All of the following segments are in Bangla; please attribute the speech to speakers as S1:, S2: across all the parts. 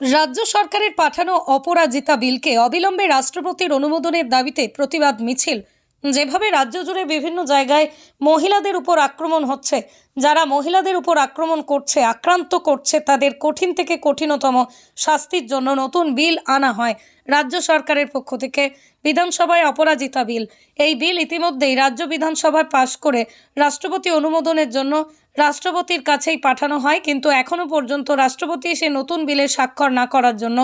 S1: রাজ্য সরকারের পাঠানো অপরাজিতা বিলকে অবিলম্বে রাষ্ট্রপতির অনুমোদনের দাবিতে প্রতিবাদ মিছিল। যেভাবে রাজ্য জুড়ে বিভিন্ন জায়গায় মহিলাদের উপর আক্রমণ হচ্ছে, যারা মহিলাদের উপর আক্রমণ করছে, আক্রান্ত করছে, তাদের কঠিন থেকে কঠিনতম শাস্তির জন্য নতুন বিল আনা হয় রাজ্য সরকারের পক্ষ থেকে বিধানসভায় অপরাজিতা বিল। এই বিল ইতিমধ্যেই রাজ্য বিধানসভায় পাশ করে রাষ্ট্রপতি অনুমোদনের জন্য রাষ্ট্রপতির কাছেই পাঠানো হয়, কিন্তু এখনও পর্যন্ত রাষ্ট্রপতি এসে নতুন বিলে স্বাক্ষর না করার জন্য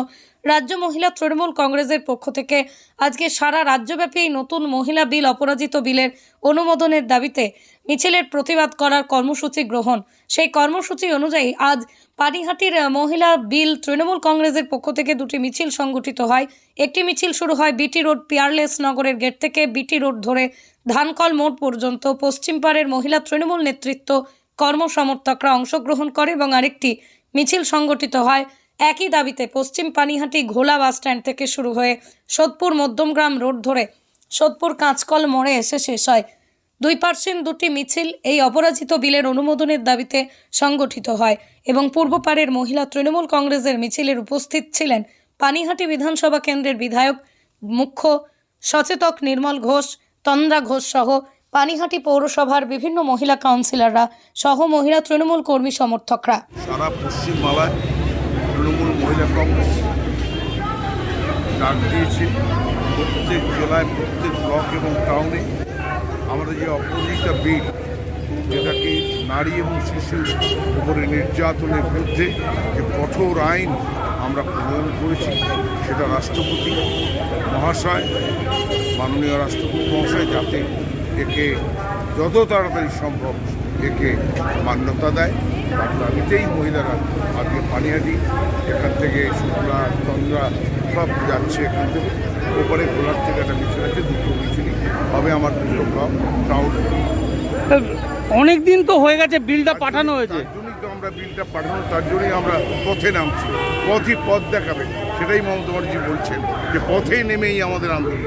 S1: রাজ্য মহিলা তৃণমূল কংগ্রেসের পক্ষ থেকে আজকে সারা রাজ্যব্যাপী নতুন মহিলা বিল অপরাজিত বিলের অনুমোদনের দাবিতে মিছিলের প্রতিবাদ করার কর্মসূচি গ্রহণ। সেই কর্মসূচি অনুযায়ী আজ পানিহাটির মহিলা বিল তৃণমূল কংগ্রেসের পক্ষ থেকে দুটি মিছিল সংগঠিত হয়। একটি মিছিল শুরু হয় বিটি রোড পিয়ারলেস নগরের গেট থেকে। বিটি রোড ধরে ধানকল মোড় পর্যন্ত পশ্চিম পাড়ের মহিলা তৃণমূল নেতৃত্ব কর্মসমর্থকরা অংশগ্রহণ করে এবং আরেকটি মিছিল সংগঠিত হয়। একই দাবিতে পশ্চিম পানিহাটি ঘোলা বাসস্ট্যান্ড থেকে শুরু হয়ে সোদপুর মধ্যমগ্রাম রোড ধরে সোদপুর কাঁচকল মোড়ে এসে শেষ হয়। দুই পার্সেন্ট দুটি মিছিল এই অপরাজিত বিলের অনুমোদনের দাবিতে সংগঠিত হয় এবং পূর্বপাড়ের মহিলা তৃণমূল কংগ্রেসের মিছিলের উপস্থিত ছিলেন পানিহাটি বিধানসভা কেন্দ্রের বিধায়ক, মুখ্য সচেতক নির্মল ঘোষ, তন্দ্রা ঘোষ সহ পানিহাটি পৌরসভার বিভিন্ন মহিলা কাউন্সিলররা সহ মহিলা তৃণমূল কর্মী সমর্থকরা।
S2: সারা পশ্চিমবাংলায় তৃণমূল মহিলা কংগ্রেস ডাক দিয়েছে। প্রত্যেক জেলায়, প্রত্যেক ব্লক এবং টাউনে আমাদের যে অপোজিটটা বিল যেটাকে নারী এবং শিশুর উপরে নির্যাতনের বিরুদ্ধে যে কঠোর আইন আমরা প্রণয়ন করেছি, সেটা রাষ্ট্রপতি মহাশয়, মাননীয় রাষ্ট্রপতি মহাশয় যাতে একে যত তাড়াতাড়ি সম্ভব একে মান্যতা দেয়। দাবিতেই মহিলারা আজকে পানিহাটি এখান থেকে শুক্লা চন্দ্রা সব যাচ্ছে এখান থেকে। ওপরে খোলার থেকে একটা মিছিল আছে দুটো মিছিলই। হবে আমার দুটো ব্লক টাউন।
S3: অনেক দিন তো হয়ে গেছে বিলটা পাঠানো হয়েছে।
S2: আমরা বিলটা পাঠানো তার জন্যই আমরা পথে নামছি। পথই পথ দেখাবে। সেটাই মমতা ব্যানার্জি বলছেন যে পথে নেমেই আমাদের আন্দোলন।